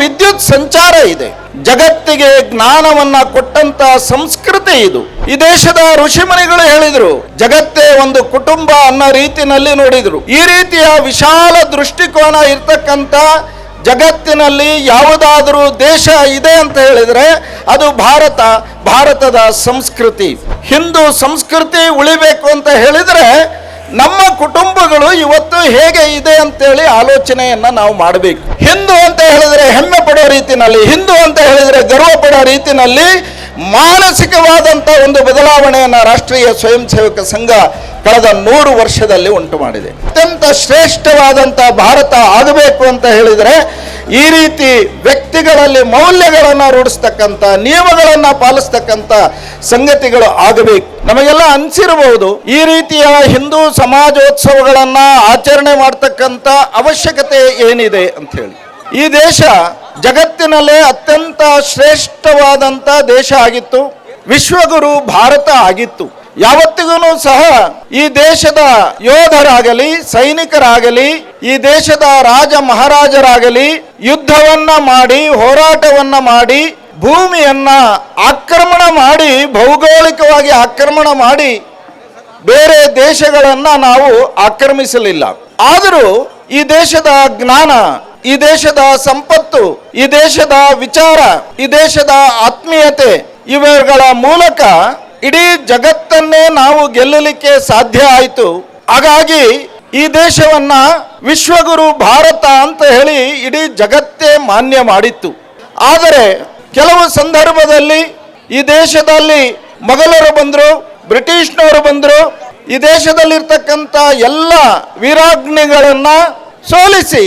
ವಿದ್ಯುತ್ ಸಂಚಾರ ಇದೆ. ಜಗತ್ತಿಗೆ ಜ್ಞಾನವನ್ನ ಕೊಟ್ಟಂತ ಸಂಸ್ಕೃತಿ ಇದು. ಈ ದೇಶದ ಋಷಿಮುನಿಗಳು ಹೇಳಿದ್ರು, ಜಗತ್ತೇ ಒಂದು ಕುಟುಂಬ ಅನ್ನೋ ರೀತಿನಲ್ಲಿ ನೋಡಿದ್ರು. ಈ ರೀತಿಯ ವಿಶಾಲ ದೃಷ್ಟಿಕೋನ ಇರ್ತಕ್ಕಂಥ ಜಗತ್ತಿನಲ್ಲಿ ಯಾವುದಾದರೂ ದೇಶ ಇದೆ ಅಂತ ಹೇಳಿದ್ರೆ ಅದು ಭಾರತ, ಭಾರತದ ಸಂಸ್ಕೃತಿ. ಹಿಂದೂ ಸಂಸ್ಕೃತಿ ಉಳಿಬೇಕು ಅಂತ ಹೇಳಿದ್ರೆ ನಮ್ಮ ಕುಟುಂಬಗಳು ಇವತ್ತು ಹೇಗೆ ಇದೆ ಅಂತೇಳಿ ಆಲೋಚನೆಯನ್ನ ನಾವು ಮಾಡಬೇಕು. ಹಿಂದೂ ಅಂತ ಹೇಳಿದ್ರೆ ಹೆಮ್ಮೆ ಪಡೋ ರೀತಿನಲ್ಲಿ, ಹಿಂದೂ ಅಂತ ಹೇಳಿದ್ರೆ ಗರ್ವ ಪಡೋ ರೀತಿನಲ್ಲಿ ಮಾನಸಿಕವಾದಂಥ ಒಂದು ಬದಲಾವಣೆಯನ್ನು ರಾಷ್ಟ್ರೀಯ ಸ್ವಯಂ ಸೇವಕ ಸಂಘ ಕಳೆದ ನೂರು ವರ್ಷದಲ್ಲಿ ಉಂಟು ಮಾಡಿದೆ. ಅತ್ಯಂತ ಶ್ರೇಷ್ಠವಾದಂಥ ಭಾರತ ಆಗಬೇಕು ಅಂತ ಹೇಳಿದರೆ ಈ ರೀತಿ ವ್ಯಕ್ತಿಗಳಲ್ಲಿ ಮೌಲ್ಯಗಳನ್ನು ರೂಢಿಸ್ತಕ್ಕಂಥ, ನಿಯಮಗಳನ್ನು ಪಾಲಿಸ್ತಕ್ಕಂಥ ಸಂಗತಿಗಳು ಆಗಬೇಕು. ನಮಗೆಲ್ಲ ಅನಿಸಿರಬಹುದು, ಈ ರೀತಿಯ ಹಿಂದೂ ಸಮಾಜೋತ್ಸವಗಳನ್ನು ಆಚರಣೆ ಮಾಡ್ತಕ್ಕಂಥ ಅವಶ್ಯಕತೆ ಏನಿದೆ ಅಂತ ಹೇಳಿ ಈ ದೇಶ ಜಗತ್ತಿನಲ್ಲೇ ಅತ್ಯಂತ ಶ್ರೇಷ್ಠವಾದಂಥ ದೇಶ ಆಗಿತ್ತು. ವಿಶ್ವಗುರು ಭಾರತ ಆಗಿತ್ತು. ಯಾವತ್ತಿಗೂ ಸಹ ಈ ದೇಶದ ಯೋಧರಾಗಲಿ, ಸೈನಿಕರಾಗಲಿ, ಈ ದೇಶದ ರಾಜ ಮಹಾರಾಜರಾಗಲಿ, ಯುದ್ಧವನ್ನ ಮಾಡಿ, ಹೋರಾಟವನ್ನ ಮಾಡಿ, ಭೂಮಿಯನ್ನ ಆಕ್ರಮಣ ಮಾಡಿ, ಭೌಗೋಳಿಕವಾಗಿ ಆಕ್ರಮಣ ಮಾಡಿ ಬೇರೆ ದೇಶಗಳನ್ನ ನಾವು ಆಕ್ರಮಿಸಲಿಲ್ಲ. ಆದರೂ ಈ ದೇಶದ ಜ್ಞಾನ, ಈ ದೇಶದ ಸಂಪತ್ತು, ಈ ದೇಶದ ವಿಚಾರ, ಈ ದೇಶದ ಆತ್ಮೀಯತೆ ಇವುಗಳ ಮೂಲಕ ಇಡೀ ಜಗತ್ತನ್ನೇ ನಾವು ಗೆಲ್ಲಲಿಕ್ಕೆ ಸಾಧ್ಯ ಆಯಿತು. ಹಾಗಾಗಿ ಈ ದೇಶವನ್ನ ವಿಶ್ವಗುರು ಭಾರತ ಅಂತ ಹೇಳಿ ಇಡೀ ಜಗತ್ತೇ ಮಾನ್ಯ ಮಾಡಿತ್ತು. ಆದರೆ ಕೆಲವು ಸಂದರ್ಭದಲ್ಲಿ ಈ ದೇಶದಲ್ಲಿ ಮೊಘಲರು ಬಂದರು, ಬ್ರಿಟಿಷ್ನವರು ಬಂದರು, ಈ ದೇಶದಲ್ಲಿರ್ತಕ್ಕಂಥ ಎಲ್ಲ ವೀರಾಗ್ನಿಗಳನ್ನ ಸೋಲಿಸಿ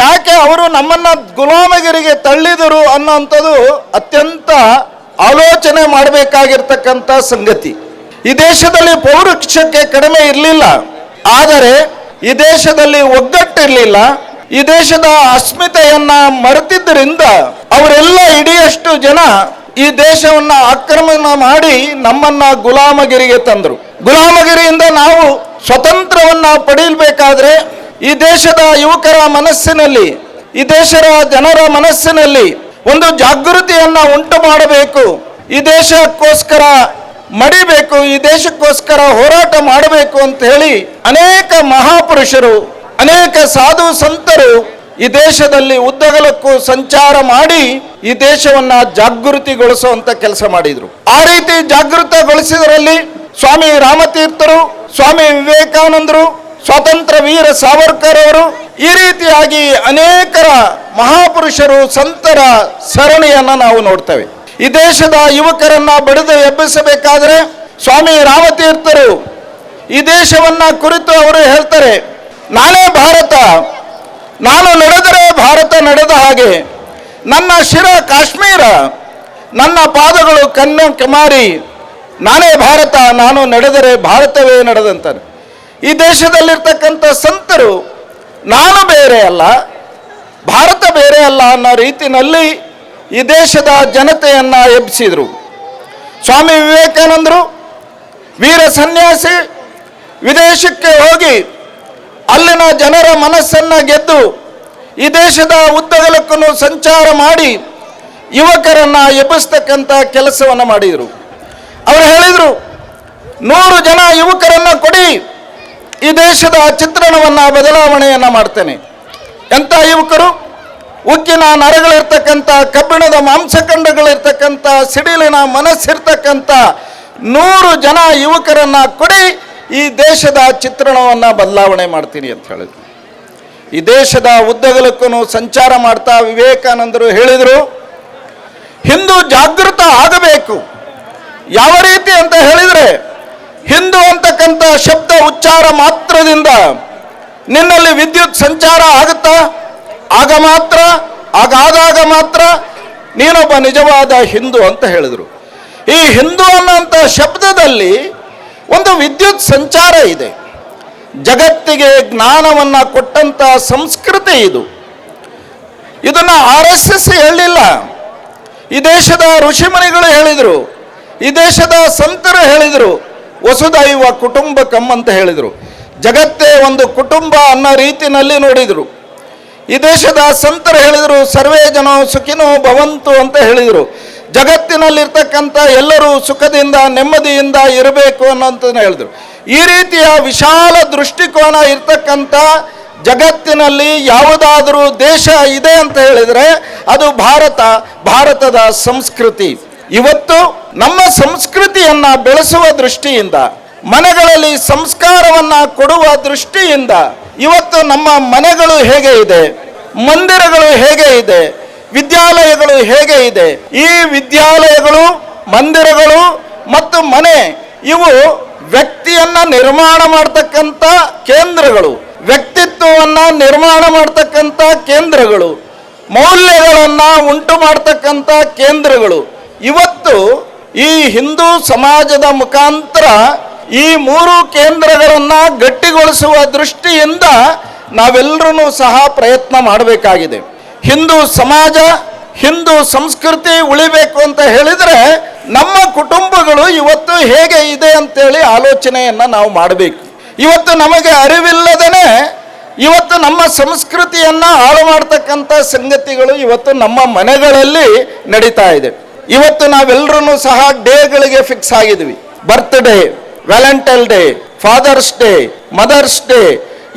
ಯಾಕೆ ಅವರು ನಮ್ಮನ್ನ ಗುಲಾಮಗಿರಿಗೆ ತಳ್ಳಿದರು ಅನ್ನೋಂಥದ್ದು ಅತ್ಯಂತ ಆಲೋಚನೆ ಮಾಡಬೇಕಾಗಿರ್ತಕ್ಕಂಥ ಸಂಗತಿ. ಈ ದೇಶದಲ್ಲಿ ಪೌರಕ್ಷಕ್ಕೆ ಕಡಿಮೆ ಇರಲಿಲ್ಲ. ಆದರೆ ಈ ದೇಶದಲ್ಲಿ ಒಗ್ಗಟ್ಟಿರಲಿಲ್ಲ. ಈ ದೇಶದ ಅಸ್ಮಿತೆಯನ್ನ ಮರೆತಿದ್ದರಿಂದ ಅವರೆಲ್ಲ ಇಡಿಯಷ್ಟು ಜನ ಈ ದೇಶವನ್ನ ಆಕ್ರಮಣ ಮಾಡಿ ನಮ್ಮನ್ನ ಗುಲಾಮಗಿರಿಗೆ ತಂದರು. ಗುಲಾಮಗಿರಿಯಿಂದ ನಾವು ಸ್ವತಂತ್ರವನ್ನ ಪಡೆಯಬೇಕಾದ್ರೆ ಈ ದೇಶದ ಯುವಕರ ಮನಸ್ಸಿನಲ್ಲಿ, ಈ ದೇಶದ ಜನರ ಮನಸ್ಸಿನಲ್ಲಿ ಒಂದು ಜಾಗೃತಿಯನ್ನ ಉಂಟು ಮಾಡಬೇಕು. ಈ ದೇಶಕ್ಕೋಸ್ಕರ ಮಡಿಬೇಕು, ಈ ದೇಶಕ್ಕೋಸ್ಕರ ಹೋರಾಟ ಮಾಡಬೇಕು ಅಂತ ಹೇಳಿ ಅನೇಕ ಮಹಾಪುರುಷರು, ಅನೇಕ ಸಾಧು ಸಂತರು ಈ ದೇಶದಲ್ಲಿ ಉದ್ದಗಲಕ್ಕೂ ಸಂಚಾರ ಮಾಡಿ ಈ ದೇಶವನ್ನ ಜಾಗೃತಿಗೊಳಿಸುವಂತ ಕೆಲಸ ಮಾಡಿದ್ರು. ಆ ರೀತಿ ಜಾಗೃತಗೊಳಿಸಿದರಲ್ಲಿ ಸ್ವಾಮಿ ರಾಮತೀರ್ಥರು, ಸ್ವಾಮಿ ವಿವೇಕಾನಂದರು ಸ್ವಾತಂತ್ರ್ಯ ವೀರ ಸಾವರ್ಕರ್ ಅವರು ಈ ರೀತಿಯಾಗಿ ಅನೇಕರ ಮಹಾಪುರುಷರು ಸಂತರ ಸರಣಿಯನ್ನು ನಾವು ನೋಡ್ತೇವೆ. ಈ ದೇಶದ ಯುವಕರನ್ನ ಬಡಿದು ಎಬ್ಬಿಸಬೇಕಾದ್ರೆ ಸ್ವಾಮಿ ರಾಮತೀರ್ಥರು ಈ ದೇಶವನ್ನ ಕುರಿತು ಅವರು ಹೇಳ್ತಾರೆ, ನಾನೇ ಭಾರತ, ನಾನು ನಡೆದರೆ ಭಾರತ ನಡೆದ ಹಾಗೆ, ನನ್ನ ಶಿರ ಕಾಶ್ಮೀರ, ನನ್ನ ಪಾದಗಳು ಕನ್ಯಾಕುಮಾರಿ ನಾನೇ ಭಾರತ, ನಾನು ನಡೆದರೆ ಭಾರತವೇ ನಡೆದಂತಾರೆ. ಈ ದೇಶದಲ್ಲಿರ್ತಕ್ಕಂಥ ಸಂತರು ನಾನು ಬೇರೆ ಅಲ್ಲ, ಭಾರತ ಬೇರೆ ಅಲ್ಲ ಅನ್ನೋ ರೀತಿನಲ್ಲಿ ಈ ದೇಶದ ಜನತೆಯನ್ನು ಎಬ್ಬಿಸಿದರು ಸ್ವಾಮಿ ವಿವೇಕಾನಂದರು ವೀರ ಸನ್ಯಾಸಿ, ವಿದೇಶಕ್ಕೆ ಹೋಗಿ ಅಲ್ಲಿನ ಜನರ ಮನಸ್ಸನ್ನು ಗೆದ್ದು ಈ ದೇಶದ ಉದ್ದಗಲಕ್ಕೂ ಸಂಚಾರ ಮಾಡಿ ಯುವಕರನ್ನ ಎಬ್ಬಿಸ್ತಕ್ಕಂಥ ಕೆಲಸವನ್ನು ಮಾಡಿದರು. ಅವರು ಹೇಳಿದರು, ನೂರು ಜನ ಯುವಕರನ್ನು ಕೊಡಿ ಈ ದೇಶದ ಚಿತ್ರಣವನ್ನ ಬದಲಾವಣೆಯನ್ನ ಮಾಡ್ತೇನೆ. ಎಂಥ ಯುವಕರು? ಉಕ್ಕಿನ ನರಗಳಿರ್ತಕ್ಕಂಥ, ಕಬ್ಬಿಣದ ಮಾಂಸಖಂಡಗಳಿರ್ತಕ್ಕಂಥ, ಸಿಡಿಲಿನ ಮನಸ್ಸಿರ್ತಕ್ಕಂಥ ನೂರು ಜನ ಯುವಕರನ್ನ ಕೊಡಿ, ಈ ದೇಶದ ಚಿತ್ರಣವನ್ನ ಬದಲಾವಣೆ ಮಾಡ್ತೀನಿ ಅಂತ ಹೇಳಿದ್ರು. ಈ ದೇಶದ ಉದ್ದಗಲಕ್ಕೂ ಸಂಚಾರ ಮಾಡ್ತಾ ವಿವೇಕಾನಂದರು ಹೇಳಿದರು, ಹಿಂದೂ ಜಾಗೃತ ಆಗಬೇಕು. ಯಾವ ರೀತಿ ಅಂತ ಹೇಳಿದರೆ ಹಿಂದೂ ಅಂತಕ್ಕಂಥ ಶಬ್ದ ಉಚ್ಚಾರ ಮಾತ್ರದಿಂದ ನಿನ್ನಲ್ಲಿ ವಿದ್ಯುತ್ ಸಂಚಾರ ಆಗುತ್ತಾ? ಆಗ ಮಾತ್ರ ಆಗಾದಾಗ ಮಾತ್ರ ನೀನೊಬ್ಬ ನಿಜವಾದ ಹಿಂದೂ ಅಂತ ಹೇಳಿದರು. ಈ ಹಿಂದೂ ಅನ್ನೋಂಥ ಶಬ್ದದಲ್ಲಿ ಒಂದು ವಿದ್ಯುತ್ ಸಂಚಾರ ಇದೆ. ಜಗತ್ತಿಗೆ ಜ್ಞಾನವನ್ನ ಕೊಟ್ಟಂತ ಸಂಸ್ಕೃತಿ ಇದು. ಇದನ್ನು ಆರ್ ಎಸ್ ಎಸ್ ಹೇಳಲಿಲ್ಲ. ಈ ದೇಶದ ಋಷಿಮುನಿಗಳು ಹೇಳಿದರು, ಈ ದೇಶದ ಸಂತರು ಹೇಳಿದರು ವಸುದೈವ ಕುಟುಂಬಕಂ ಅಂತ ಹೇಳಿದರು. ಜಗತ್ತೇ ಒಂದು ಕುಟುಂಬ ಅನ್ನೋ ರೀತಿಯಲ್ಲಿ ನೋಡಿದರು. ಈ ದೇಶದ ಸಂತರು ಹೇಳಿದರು, ಸರ್ವೇ ಜನ ಸುಖಿನೋ ಭವಂತು ಅಂತ ಹೇಳಿದರು. ಜಗತ್ತಿನಲ್ಲಿರ್ತಕ್ಕಂಥ ಎಲ್ಲರೂ ಸುಖದಿಂದ, ನೆಮ್ಮದಿಯಿಂದ ಇರಬೇಕು ಅನ್ನೋಂಥದ್ದು ಹೇಳಿದರು. ಈ ರೀತಿಯ ವಿಶಾಲ ದೃಷ್ಟಿಕೋನ ಇರ್ತಕ್ಕಂಥ ಜಗತ್ತಿನಲ್ಲಿ ಯಾವುದಾದರೂ ದೇಶ ಇದೆ ಅಂತ ಹೇಳಿದರೆ ಅದು ಭಾರತ, ಭಾರತದ ಸಂಸ್ಕೃತಿ. ಇವತ್ತು ನಮ್ಮ ಸಂಸ್ಕೃತಿಯನ್ನ ಬೆಳೆಸುವ ದೃಷ್ಟಿಯಿಂದ, ಮನೆಗಳಲ್ಲಿ ಸಂಸ್ಕಾರವನ್ನ ಕೊಡುವ ದೃಷ್ಟಿಯಿಂದ ಇವತ್ತು ನಮ್ಮ ಮನೆಗಳು ಹೇಗೆ ಇದೆ, ಮಂದಿರಗಳು ಹೇಗೆ ಇದೆ, ವಿದ್ಯಾಲಯಗಳು ಹೇಗೆ ಇದೆ, ಈ ವಿದ್ಯಾಲಯಗಳು, ಮಂದಿರಗಳು ಮತ್ತು ಮನೆ ಇವು ವ್ಯಕ್ತಿಯನ್ನ ನಿರ್ಮಾಣ ಮಾಡತಕ್ಕಂಥ ಕೇಂದ್ರಗಳು. ವ್ಯಕ್ತಿತ್ವವನ್ನ ನಿರ್ಮಾಣ ಮಾಡತಕ್ಕಂಥ ಕೇಂದ್ರಗಳು. ಮೌಲ್ಯಗಳನ್ನ ಉಂಟು ಮಾಡತಕ್ಕಂಥ ಕೇಂದ್ರಗಳು. ಇವತ್ತು ಈ ಹಿಂದೂ ಸಮಾಜದ ಮುಖಾಂತರ ಈ ಮೂರು ಕೇಂದ್ರಗಳನ್ನು ಗಟ್ಟಿಗೊಳಿಸುವ ದೃಷ್ಟಿಯಿಂದ ನಾವೆಲ್ಲರೂ ಸಹ ಪ್ರಯತ್ನ ಮಾಡಬೇಕಾಗಿದೆ. ಹಿಂದೂ ಸಮಾಜ, ಹಿಂದೂ ಸಂಸ್ಕೃತಿ ಉಳಿಬೇಕು ಅಂತ ಹೇಳಿದರೆ ನಮ್ಮ ಕುಟುಂಬಗಳು ಇವತ್ತು ಹೇಗೆ ಇದೆ ಅಂತೇಳಿ ಆಲೋಚನೆಯನ್ನ ನಾವು ಮಾಡಬೇಕು. ಇವತ್ತು ನಮಗೆ ಅರಿವಿಲ್ಲದೇನೆ ಇವತ್ತು ನಮ್ಮ ಸಂಸ್ಕೃತಿಯನ್ನ ಹಾಳು ಮಾಡ್ತಕ್ಕಂಥ ಸಂಗತಿಗಳು ಇವತ್ತು ನಮ್ಮ ಮನೆಗಳಲ್ಲಿ ನಡೀತಾ ಇದೆ. ಇವತ್ತು ನಾವೆಲ್ಲರೂ ಸಹ ಡೇಗಳಿಗೆ fix ಆಗಿದ್ವಿ. Birthday Valentine day father's day mother's day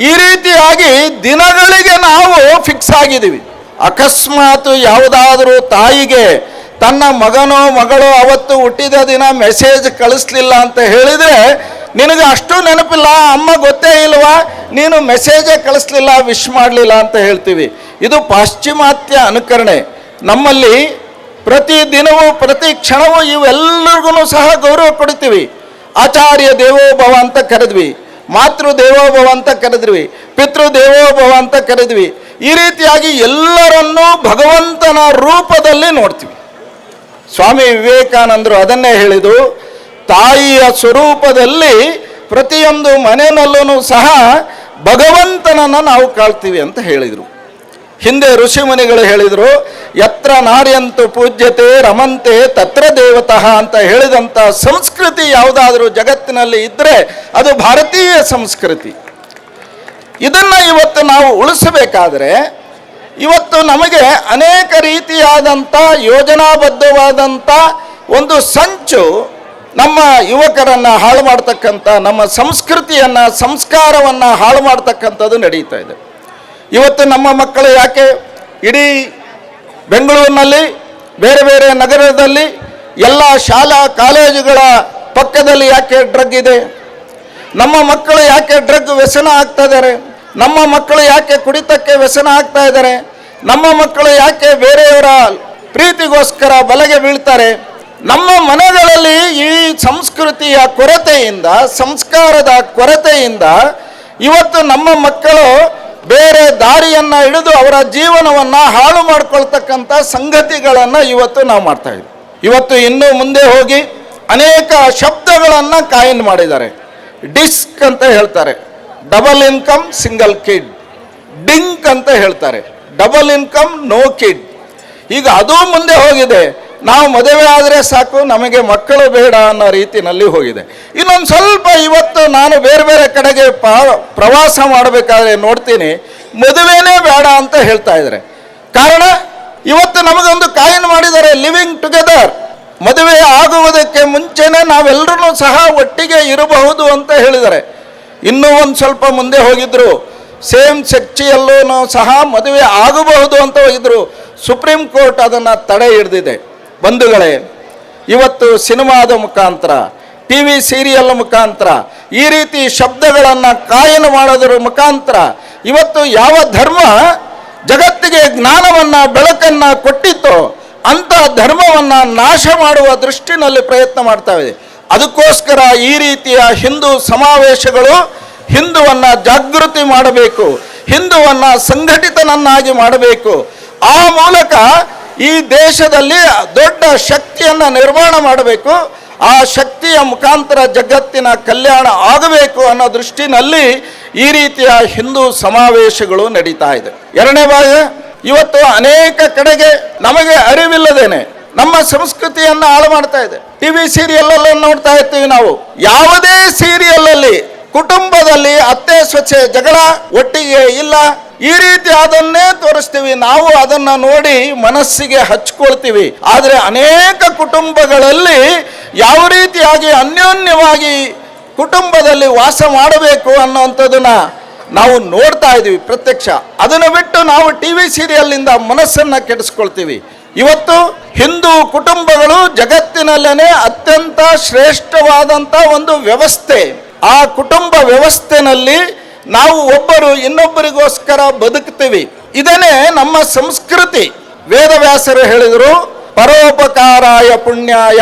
ಈ ರೀತಿಯಾಗಿ ದಿನಗಳಿಗೆ ನಾವು ಫಿಕ್ಸ್ ಆಗಿದ್ದೀವಿ ಅಕಸ್ಮಾತ್ ಯಾವುದಾದರೂ ತಾಯಿಗೆ ತನ್ನ ಮಗನೋ ಮಗಳೋ ಅವತ್ತು ಹುಟ್ಟಿದ ದಿನ ಮೆಸೇಜ್ ಕಳಿಸ್ಲಿಲ್ಲ ಅಂತ ಹೇಳಿದ್ರೆ, ನಿನಗೆ ಅಷ್ಟು ನೆನಪಿಲ್ಲ, ಅಮ್ಮ ಗೊತ್ತೇ ಇಲ್ವಾ? ನೀನು ಮೆಸೇಜೇ ಕಳಿಸ್ಲಿಲ್ಲ ವಿಶ್ ಮಾಡಲಿಲ್ಲ ಅಂತ ಹೇಳ್ತೀವಿ. ಇದು ಪಾಶ್ಚಿಮಾತ್ಯ ಅನುಕರಣೆ. ನಮ್ಮಲ್ಲಿ ಪ್ರತಿ ದಿನವೂ, ಪ್ರತಿ ಕ್ಷಣವೂ ಇವೆಲ್ಲರಿಗೂ ಸಹ ಗೌರವ ಕೊಡ್ತೀವಿ ಆಚಾರ್ಯ ದೇವೋಭವ ಅಂತ ಕರೆದ್ವಿ, ಮಾತೃ ದೇವೋಭವ ಅಂತ ಕರೆದ್ವಿ, ಪಿತೃ ದೇವೋಭವ ಅಂತ ಕರೆದ್ವಿ. ಈ ರೀತಿಯಾಗಿ ಎಲ್ಲರನ್ನೂ ಭಗವಂತನ ರೂಪದಲ್ಲಿ ನೋಡ್ತೀವಿ. ಸ್ವಾಮಿ ವಿವೇಕಾನಂದರು ಅದನ್ನೇ ಹೇಳಿದು ತಾಯಿಯ ಸ್ವರೂಪದಲ್ಲಿ ಪ್ರತಿಯೊಂದು ಮನೆಯಲ್ಲೂ ಸಹ ಭಗವಂತನನ್ನು ನಾವು ಕಾಳ್ತೀವಿ ಅಂತ ಹೇಳಿದರು. ಹಿಂದೆ ಋಷಿಮುನಿಗಳು ಹೇಳಿದರು, ಯತ್ರ ನಾರ್ಯಂತು ಪೂಜ್ಯತೆ ರಮಂತೆ ತತ್ರ ದೇವತಃ ಅಂತ ಹೇಳಿದಂಥ ಸಂಸ್ಕೃತಿ ಯಾವುದಾದ್ರೂ ಜಗತ್ತಿನಲ್ಲಿ ಇದ್ದರೆ ಅದು ಭಾರತೀಯ ಸಂಸ್ಕೃತಿ. ಇದನ್ನು ಇವತ್ತು ನಾವು ಉಳಿಸಬೇಕಾದ್ರೆ, ಇವತ್ತು ನಮಗೆ ಅನೇಕ ರೀತಿಯಾದಂಥ ಯೋಜನಾಬದ್ಧವಾದಂಥ ಒಂದು ಸಂಚು ನಮ್ಮ ಯುವಕರನ್ನು ಹಾಳು ಮಾಡ್ತಕ್ಕಂಥ ನಮ್ಮ ಸಂಸ್ಕೃತಿಯನ್ನು, ಸಂಸ್ಕಾರವನ್ನು ಹಾಳು ಮಾಡ್ತಕ್ಕಂಥದ್ದು ನಡೀತಾ ಇದೆ. ಇವತ್ತು ನಮ್ಮ ಮಕ್ಕಳು ಯಾಕೆ ಇಡೀ ಬೆಂಗಳೂರಿನಲ್ಲಿ, ಬೇರೆ ಬೇರೆ ನಗರದಲ್ಲಿ ಎಲ್ಲ ಶಾಲಾ ಕಾಲೇಜುಗಳ ಪಕ್ಕದಲ್ಲಿ ಯಾಕೆ ಡ್ರಗ್ ಇದೆ? ನಮ್ಮ ಮಕ್ಕಳು ಯಾಕೆ ಡ್ರಗ್ ವ್ಯಸನ ಆಗ್ತಾ ಇದ್ದಾರೆ? ನಮ್ಮ ಮಕ್ಕಳು ಯಾಕೆ ಕುಡಿತಕ್ಕೆ ವ್ಯಸನ ಆಗ್ತಾ ಇದ್ದಾರೆ? ನಮ್ಮ ಮಕ್ಕಳು ಯಾಕೆ ಬೇರೆಯವರ ಪ್ರೀತಿಗೋಸ್ಕರ ಬಲೆಗೆ ಬೀಳ್ತಾರೆ? ನಮ್ಮ ಮನೆಗಳಲ್ಲಿ ಈ ಸಂಸ್ಕೃತಿಯ ಕೊರತೆಯಿಂದ, ಸಂಸ್ಕಾರದ ಕೊರತೆಯಿಂದ ಇವತ್ತು ನಮ್ಮ ಮಕ್ಕಳು ಬೇರೆ ದಾರಿಯನ್ನು ಹಿಡಿದು ಅವರ ಜೀವನವನ್ನು ಹಾಳು ಮಾಡ್ಕೊಳ್ತಕ್ಕಂಥ ಸಂಗತಿಗಳನ್ನು ಇವತ್ತು ನಾವು ಮಾಡ್ತಾ ಇದ್ದೀವಿ ಇವತ್ತು ಇನ್ನೂ ಮುಂದೆ ಹೋಗಿ ಅನೇಕ ಶಬ್ದಗಳನ್ನು ಕಾಯಿನ್ ಮಾಡಿದ್ದಾರೆ. ಡಿಸ್ಕ್ ಅಂತ ಹೇಳ್ತಾರೆ. Double income, single kid. Dink ಅಂತ ಹೇಳ್ತಾರೆ. Double income, no kid. ಈಗ ಅದು ಮುಂದೆ ಹೋಗಿದೆ. ನಾವು ಮದುವೆ ಆದರೆ ಸಾಕು, ನಮಗೆ ಮಕ್ಕಳು ಬೇಡ ಅನ್ನೋ ರೀತಿಯಲ್ಲಿ ಹೋಗಿದೆ. ಇನ್ನೊಂದು ಸ್ವಲ್ಪ ಇವತ್ತು ನಾನು ಬೇರೆ ಬೇರೆ ಕಡೆಗೆ ಪ್ರವಾಸ ಮಾಡಬೇಕಾದ್ರೆ ನೋಡ್ತೀನಿ. ಮದುವೆನೇ ಬೇಡ ಅಂತ ಹೇಳ್ತಾ ಇದ್ದಾರೆ. ಕಾರಣ, ಇವತ್ತು ನಮಗೊಂದು ಕಾಯಿನ್ ಮಾಡಿದ್ದಾರೆ ಲಿವಿಂಗ್ ಟುಗೆದರ್ ಮದುವೆ ಆಗುವುದಕ್ಕೆ ಮುಂಚೆನೆ ನಾವೆಲ್ಲರೂ ಸಹ ಒಟ್ಟಿಗೆ ಇರಬಹುದು ಅಂತ ಹೇಳಿದ್ದಾರೆ. ಇನ್ನೂ ಒಂದು ಸ್ವಲ್ಪ ಮುಂದೆ ಹೋಗಿದ್ರು. ಸೇಮ್ ಸೆಕ್ಚಿಯಲ್ಲೂ ಸಹ ಮದುವೆ ಆಗಬಹುದು ಅಂತ ಹೋಗಿದ್ರು. ಸುಪ್ರೀಂ ಕೋರ್ಟ್ ಅದನ್ನು ತಡೆ ಹಿಡಿದಿದೆ. ಬಂಧುಗಳೇ, ಇವತ್ತು ಸಿನಿಮಾದ ಮುಖಾಂತರ ಟಿ ವಿ ಸೀರಿಯಲ್ ಮುಖಾಂತರ, ಈ ರೀತಿ ಶಬ್ದಗಳನ್ನು ಕಾಯನ ಮಾಡೋದ್ರ ಮುಖಾಂತರ, ಇವತ್ತು ಯಾವ ಧರ್ಮ ಜಗತ್ತಿಗೆ ಜ್ಞಾನವನ್ನು, ಬೆಳಕನ್ನು ಕೊಟ್ಟಿತ್ತೋ, ಅಂಥ ಧರ್ಮವನ್ನು ನಾಶ ಮಾಡುವ ದೃಷ್ಟಿನಲ್ಲಿ ಪ್ರಯತ್ನ ಮಾಡ್ತಾ ಇದೆ. ಅದಕ್ಕೋಸ್ಕರ ಈ ರೀತಿಯ ಹಿಂದೂ ಸಮಾವೇಶಗಳು ಹಿಂದುವನ್ನು ಜಾಗೃತಿ ಮಾಡಬೇಕು, ಹಿಂದುವನ್ನು ಸಂಘಟಿತನನ್ನಾಗಿ ಮಾಡಬೇಕು. ಆ ಮೂಲಕ ಈ ದೇಶದಲ್ಲಿ ದೊಡ್ಡ ಶಕ್ತಿಯನ್ನು ನಿರ್ಮಾಣ ಮಾಡಬೇಕು. ಆ ಶಕ್ತಿಯ ಮುಖಾಂತರ ಜಗತ್ತಿನ ಕಲ್ಯಾಣ ಆಗಬೇಕು ಅನ್ನೋ ದೃಷ್ಟಿನಲ್ಲಿ ಈ ರೀತಿಯ ಹಿಂದೂ ಸಮಾವೇಶಗಳು ನಡೀತಾ ಇದೆ. ಎರಡನೇ ಭಾಗ ಇವತ್ತು ಅನೇಕ ಕಡೆಗೆ ನಮಗೆ ಅರಿವಿಲ್ಲದೇನೆ ನಮ್ಮ ಸಂಸ್ಕೃತಿಯನ್ನ ಹಾಳು ಮಾಡ್ತಾ ಇದೆ. ಟಿವಿ ಸೀರಿಯಲ್ ನೋಡ್ತಾ ಇರ್ತೀವಿ ನಾವು. ಯಾವುದೇ ಸೀರಿಯಲ್ ಅಲ್ಲಿ ಕುಟುಂಬದಲ್ಲಿ ಅತ್ತೆ ಸ್ವಚ್ಛ ಜಗಳ ಒಟ್ಟಿಗೆ ಇಲ್ಲ ಈ ರೀತಿ ಅದನ್ನೇ ತೋರಿಸ್ತೀವಿ. ನಾವು ಅದನ್ನ ನೋಡಿ ಮನಸ್ಸಿಗೆ ಹಚ್ಕೊಳ್ತೀವಿ. ಆದರೆ ಅನೇಕ ಕುಟುಂಬಗಳಲ್ಲಿ ಯಾವ ರೀತಿಯಾಗಿ ಅನ್ಯೋನ್ಯವಾಗಿ ಕುಟುಂಬದಲ್ಲಿ ವಾಸ ಮಾಡಬೇಕು ಅನ್ನೋವಂಥದ್ದನ್ನ ನಾವು ನೋಡ್ತಾ ಇದ್ದೀವಿ ಪ್ರತ್ಯಕ್ಷ. ಅದನ್ನು ಬಿಟ್ಟು ನಾವು ಟಿ ವಿ ಸೀರಿಯಲ್ನಿಂದ ಮನಸ್ಸನ್ನು ಕೆಡಿಸ್ಕೊಳ್ತೀವಿ. ಇವತ್ತು ಹಿಂದೂ ಕುಟುಂಬಗಳು ಜಗತ್ತಿನಲ್ಲೇನೆ ಅತ್ಯಂತ ಶ್ರೇಷ್ಠವಾದಂಥ ಒಂದು ವ್ಯವಸ್ಥೆ. ಆ ಕುಟುಂಬ ವ್ಯವಸ್ಥೆನಲ್ಲಿ ನಾವು ಒಬ್ಬರು ಇನ್ನೊಬ್ಬರಿಗೋಸ್ಕರ ಬದುಕ್ತೀವಿ ಇದನ್ನೇ ನಮ್ಮ ಸಂಸ್ಕೃತಿ. ವೇದವ್ಯಾಸರು ಹೇಳಿದರು, ಪರೋಪಕಾರಾಯ ಪುಣ್ಯಾಯ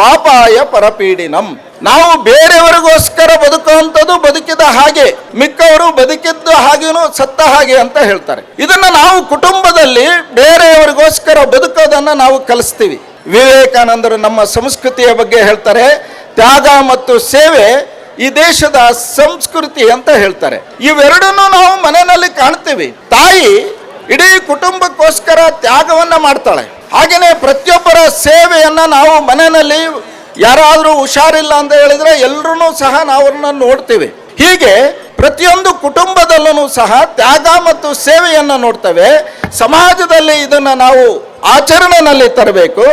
ಪಾಪಾಯ ಪರಪೀಡಿನಂ. ನಾವು ಬೇರೆಯವರಿಗೋಸ್ಕರ ಬದುಕುವಂಥದ್ದು ಬದುಕಿದ ಹಾಗೆ, ಮಿಕ್ಕವರು ಬದುಕಿದ್ದು ಹಾಗೇನು ಸತ್ತ ಹಾಗೆ ಅಂತ ಹೇಳ್ತಾರೆ. ಇದನ್ನ ನಾವು ಕುಟುಂಬದಲ್ಲಿ ಬೇರೆಯವರಿಗೋಸ್ಕರ ಬದುಕೋದನ್ನ ನಾವು ಕಲಿಸ್ತೀವಿ. ವಿವೇಕಾನಂದರು ನಮ್ಮ ಸಂಸ್ಕೃತಿಯ ಬಗ್ಗೆ ಹೇಳ್ತಾರೆ, ತ್ಯಾಗ ಮತ್ತು ಸೇವೆ ಈ ದೇಶದ ಸಂಸ್ಕೃತಿ ಅಂತ ಹೇಳ್ತಾರೆ. ಇವೆರಡನ್ನು ನಾವು ಮನೆಯಲ್ಲಿ ಕಾಣ್ತೀವಿ. ತಾಯಿ ಇಡೀ ಕುಟುಂಬಕ್ಕೋಸ್ಕರ ತ್ಯಾಗವನ್ನ ಮಾಡ್ತಾಳೆ. ಹಾಗೆಯೇ ಪ್ರತಿಯೊಬ್ಬರ ಸೇವೆಯನ್ನ ನಾವು ಮನೆಯಲ್ಲಿ ಯಾರಾದರೂ ಹುಷಾರಿಲ್ಲ ಅಂತ ಹೇಳಿದ್ರೆ ಎಲ್ಲರೂ ಸಹ ನಾವು ನೋಡ್ತೀವಿ. ಹೀಗೆ ಪ್ರತಿಯೊಂದು ಕುಟುಂಬದಲ್ಲೂ ಸಹ ತ್ಯಾಗ ಮತ್ತು ಸೇವೆಯನ್ನು ನೋಡ್ತೇವೆ. ಸಮಾಜದಲ್ಲಿ ಇದನ್ನು ನಾವು ಆಚರಣೆಯಲ್ಲಿ ತರಬೇಕು.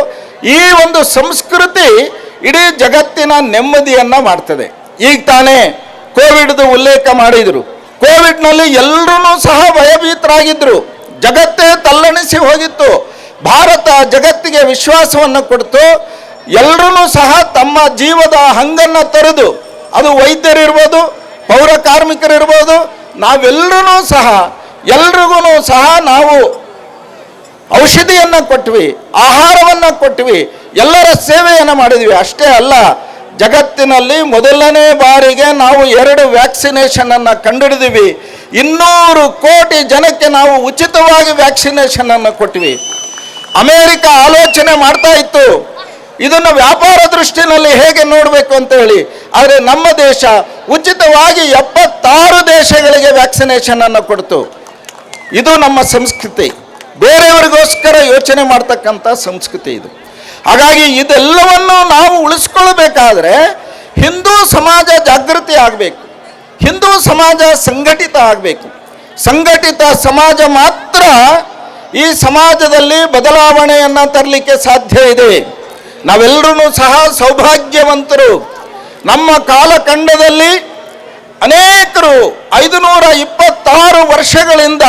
ಈ ಒಂದು ಸಂಸ್ಕೃತಿ ಇಡೀ ಜಗತ್ತಿನ ನೆಮ್ಮದಿಯನ್ನ ಮಾಡ್ತದೆ. ಈಗ ತಾನೇ ಕೋವಿಡ್ದು ಉಲ್ಲೇಖ ಮಾಡಿದರು. ಕೋವಿಡ್ನಲ್ಲಿ ಎಲ್ಲರೂ ಸಹ ಭಯಭೀತರಾಗಿದ್ರು. ಜಗತ್ತೇ ತಲ್ಲಣಿಸಿ ಹೋಗಿತ್ತು. ಭಾರತ ಜಗತ್ತಿಗೆ ವಿಶ್ವಾಸವನ್ನು ಕೊಡ್ತು. ಎಲ್ಲರೂ ಸಹ ತಮ್ಮ ಜೀವದ ಹಂಗನ್ನು ತೊರೆದು, ಅದು ವೈದ್ಯರಿರ್ಬೋದು, ಪೌರ ಕಾರ್ಮಿಕರಿರ್ಬೋದು ನಾವೆಲ್ಲರೂ ಸಹ ಎಲ್ರಿಗೂ ಸಹ ನಾವು ಔಷಧಿಯನ್ನು ಕೊಟ್ವಿ, ಆಹಾರವನ್ನು ಕೊಟ್ವಿ, ಎಲ್ಲರ ಸೇವೆಯನ್ನು ಮಾಡಿದ್ವಿ. ಅಷ್ಟೇ ಅಲ್ಲ ಜಗತ್ತಿನಲ್ಲಿ ಮೊದಲನೇ ಬಾರಿಗೆ ನಾವು ಎರಡು ವ್ಯಾಕ್ಸಿನೇಷನ್ ಅನ್ನ ಕಂಡುಹಿಡಿದಿವಿ. ಇನ್ನೂರು ಕೋಟಿ ಜನಕ್ಕೆ ನಾವು ಉಚಿತವಾಗಿ ವ್ಯಾಕ್ಸಿನೇಷನ್ ಅನ್ನು ಕೊಟ್ವಿ ಅಮೇರಿಕ ಆಲೋಚನೆ ಮಾಡ್ತಾ ಇತ್ತು. ಇದನ್ನು ವ್ಯಾಪಾರ ದೃಷ್ಟಿನಲ್ಲಿ ಹೇಗೆ ನೋಡಬೇಕು ಅಂತ ಹೇಳಿ. ಆದರೆ ನಮ್ಮ ದೇಶ ಉಚಿತವಾಗಿ ಎಪ್ಪತ್ತಾರು ದೇಶಗಳಿಗೆ ವ್ಯಾಕ್ಸಿನೇಷನ್ ಅನ್ನು ಕೊಡ್ತು. ಇದು ನಮ್ಮ ಸಂಸ್ಕೃತಿ. ಬೇರೆಯವರಿಗೋಸ್ಕರ ಯೋಚನೆ ಮಾಡ್ತಕ್ಕಂಥ ಸಂಸ್ಕೃತಿ ಇದು. ಹಾಗಾಗಿ ಇದೆಲ್ಲವನ್ನು ನಾವು ಉಳಿಸ್ಕೊಳ್ಬೇಕಾದ್ರೆ ಹಿಂದೂ ಸಮಾಜ ಜಾಗೃತಿ ಆಗಬೇಕು. ಹಿಂದೂ ಸಮಾಜ ಸಂಘಟಿತ ಆಗಬೇಕು. ಸಂಘಟಿತ ಸಮಾಜ ಮಾತ್ರ ಈ ಸಮಾಜದಲ್ಲಿ ಬದಲಾವಣೆಯನ್ನು ತರಲಿಕ್ಕೆ ಸಾಧ್ಯ ಇದೆ. ನಾವೆಲ್ಲರೂ ಸಹ ಸೌಭಾಗ್ಯವಂತರು. ನಮ್ಮ ಕಾಲಖಂಡದಲ್ಲಿ ಅನೇಕರು ಐದುನೂರ ಇಪ್ಪತ್ತಾರು ವರ್ಷಗಳಿಂದ